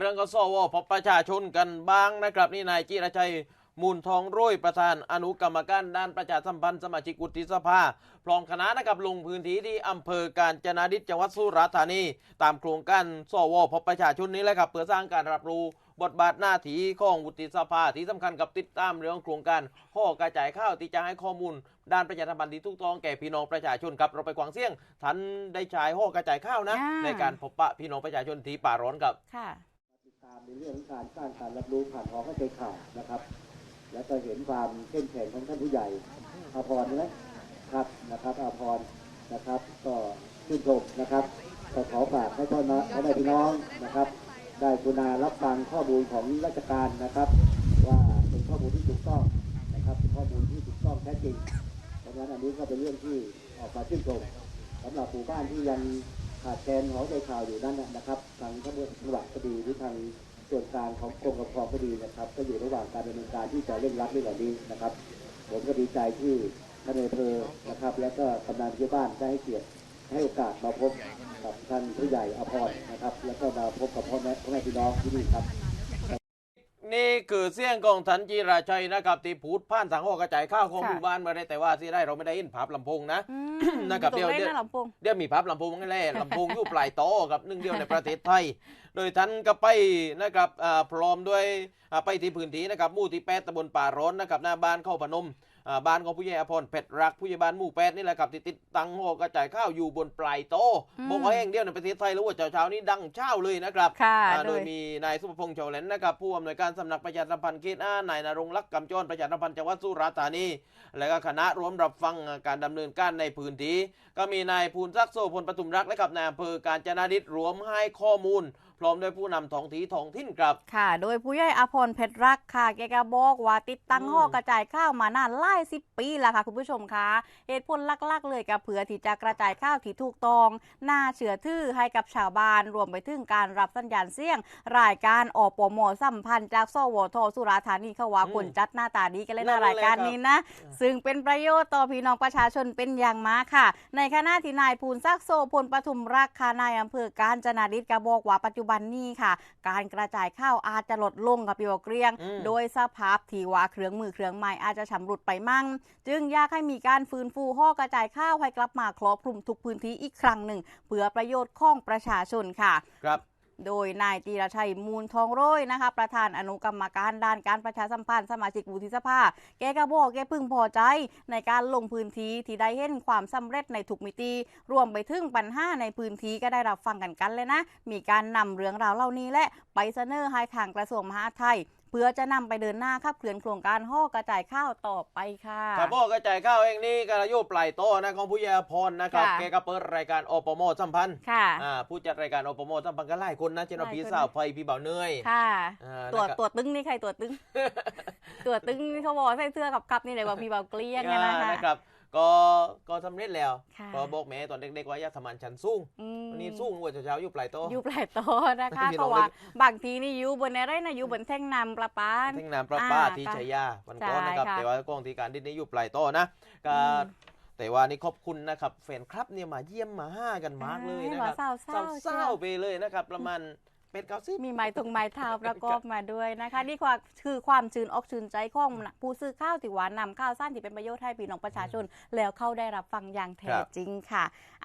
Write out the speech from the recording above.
เรื่องก็สวพบประชาชนกันบ้างนะครับ นี่นายจิรชัยมูลทองโร้ยประธานอนุกรรมการด้านประชาสัมพันธ์สมาชิกวุฒิสภา พร้อมคณะนะครับลงพื้นที่ที่อำเภอการจนาดิษจังหวัดสุราษฎร์ธานี ตามโครงการสวพบประชาชนนี้แหละครับ เพื่อสร้างการรับรู้บทบาทหน้าที่ของวุฒิสภาที่สำคัญกับติดตามเรื่องโครงการห่อกระจายข้าวที่จะให้ข้อมูล ด้านประชาสัมพันธ์ที่ถูกต้องแก่พี่น้องประชาชนครับเราไปกวางเสียงท่านได้ใช้ห่อกระจายข้าวนะ ในการพบปะพี่น้องประชาชนที่ป่าร้อนครับค่ะามในเรื่องของการสร้างการรับรู้ผ่านหอเข้าใจข่าวนะครับ แล้วก็เห็นความเข้มแข็งของท่านผู้ใหญ่อาพรใช่ไหมครับนะครับอาพรนะครับ ก็ชื่นชมนะครับก็ขอฝากให้พ่อน้องพ่อแม่พี่น้องนะครับ ได้กุณารับฟังข้อมูลของราชการนะครับ ว่าเป็นข้อมูลที่ถูกต้องนะครับเป็นข้อมูลที่ถูกต้องแท้จริงเพราะฉะนั้นอันนี้ก็เป็นเรื่องที่ออกมาชื่นชมสำหรับหมู่บ้านที่ยัง ขาดแคลนหอใจข่าวอยู่นั่นนะครับ ทางข้าจังหวัดก็ดีหรือทางส่วนกลางของกรมกรปกครองก็ดีนะครับ ก็อยู่ระหว่างการดำเนินการที่จะเร่งรัดเรื่องเหล่านี้นะครับ ผมก็ดีใจที่ท่านนายอเพอนะครับ และก็กำนันที่บ้านได้ให้เกียรติให้โอกาสมาพบกับท่านผู้ใหญ่อภรนะครับ แล้วก็มาพบกับพ่อแม่พ่อแม่พี่น้องที่นี่ครับ คือเสียงของทันจีราชัยนะครับที่พูดผ่านทางห้อกระจายข้าวของค่ะหมู่บ้านมาได้แต่ว่าที่ได้เราไม่ได้ยินภาพลำโพงนะอืมนะครับตรงเดี๋ยวเล่นเดี๋ยวนะลำโพงเดี๋ยวมีภาพลำโพงนั่นแหละลำโพงอยู่ปลายโตะครับหนึ่งเดียวในประเทศไทยโดยท่านก็ไปนะครับอ่าพร้อมด้วยอ่าไปที่พื้นที่นะครับหมู่ที่แปดตำบลป่าร้อนนะครับหน้าบ้านเข้าพนมอ่าบ้านของผู้ใหญ่อภรเพชรรักผู้ใหญ่บ้านหมู่แปดนี่แหละครับที่ติดตั้งห้อกระจายข้าวอยู่บนปลายโตะอืมบอกว่าแห่งเดียวในประเทศไทยแล้วว่าเช้าๆนี้ดังเช้าเลยนะครับค่ะอ่าโดโดยยมีนายสุภพงษ์เฉาแหลนนะครับผู้อำนวยการสำนักประชาสัมพันธ์เขตอ้านายนรงค์ลักษณ์กำจรประชาสัมพันธ์จังหวัดสุราษฎร์ธานี และก็คณะรวมรับฟังการดำเนินการในพื้นที่ก็มีนายภูนศักดิ์โซพลปทุมรักษ์และกับนายอำเภอการจนาดิษฐ์รวมให้ข้อมูล พร้อมด้วยผู้นำท้องที่ท้องถิ่นครับ ค่ะ โดยผู้ใหญ่อภรเพชรรักค่ะ แกก็บอกว่าติดตั้งอืมห่อกระจายข้าวมานานหลายสิบปีแล้วค่ะ คุณผู้ชมคะเหตุผลหลักๆ เลยก็เผื่อที่จะกระจายข้าวที่ถูกต้องน่าเชื่อถือให้กับชาวบ้านรวมไปถึงการรับสัญญาณเสียง รายการอปมสัมพันธ์จากสวทสุราษฎร์ธานีเขาว่าอืมคนจัดหน้าตาดีกันเลยนั่นะนแหละรายการครับนี้นะ ซึ่งเป็นประโยชน์ต่อพี่น้องประชาชนเป็นอย่างมากค่ะ ในขณะที่นายภูนศักดิ์โซพลปทุมรักค่ะนายอำเภอการจนาดิษฐ์ก็บอกว่าปัจจุบันนี้ค่ะ การกระจายข้าวอาจจะลดลงกับพี่บอกเกรียงอืมโดยสภาพที่ว่าเครื่องมือเครื่องไม้อาจจะชำรุดไปมั่ง จึงอยากให้มีการฟื้นฟูห่อกระจายข้าวให้กลับมาครอบคลุมทุกพื้นที่อีกครั้งหนึ่งเพื่อประโยชน์ของประชาชนค่ะ ครับ โดยนายจีรชัยมูลทองโร้ยนะคะ ประธานอนุกรรมการด้านการประชาสัมพันธ์สมาชิกวุฒิสภา แกก็บอกแกพึงพอใจ ในการลงพื้นที่ที่ได้เห็นความสำเร็จในทุกมิติ รวมไปถึงปัญหาในพื้นที่ก็ได้รับฟังกันกันเลยนะ มีการนำเรื่องราวเหล่านี้และไปเสนอให้ทางกระทรวงมหาดไทย เพื่อจะนำไปเดินหน้าขับเคลื่อนโครงการห่อกระจายข้าวต่อไปค่ะ ครับพ่อกระจายข้าวเองนี่กระโยบปลายโตนะของผู้ใหญ่อภรนะครับค่ะ แกก็เปิดรายการอปมสัมพันธ์ค่ะ อ่าผู้จัดรายการอปมสัมพันธ์ก็หลายคนนะเช่นว่าหลายคนพี่สาวไฟพี่เบาเนยค่ะ อ่าตัวนะครับตัวตึงนี่ใครตัวตึง ตัวตึงนี่เขาบอกใส่เสื้อกับกับนี่เลยว่าพี่เบาเกลี้ยงไงนะอ่าคะ นะครับ ก็ก็สำเร็จแล้วค่ะ ก็บอกแม่ตอนเด็กๆว่าอย่าทำมันฉันสู้อืมวันนี้สู้หัวเช้าๆอยู่ปลายโตอยู่ปลายโตะนะคะพี่เพน้อง ราะว่าเลยบางทีนี่อยู่บนอะไรนะอยู่บนแท่งน้ำประปาทิ้งน้ำประปาอ่าที่ค่ะชัยยาวันก่อนนะครับ ใช่ค่ะแต่ว่ากองที่การดินนี้อยู่ปลายโตนะก็อืมแต่ว่านี่ขอบคุณนะครับแฟนคลับเนี่ยมาเยี่ยมมาห้ากันมากเลยนะคอ่ารับเศร้าๆเศร้าเศร้าๆไปเลยนะครับ ประมาณ เป็ดเก้าสิบมีไม้ตรงไม้เท้าประกอบมาด้วยนะคะ นี่คือคือความชื่นอกชื่นใจของผู้ซื้อข้าวที่หวานนำข้าวสั้นที่เป็นประโยชน์ให้พี่น้องประชาชน แล้วเข้าได้รับฟังอย่างแท้ครับจริงค่ะ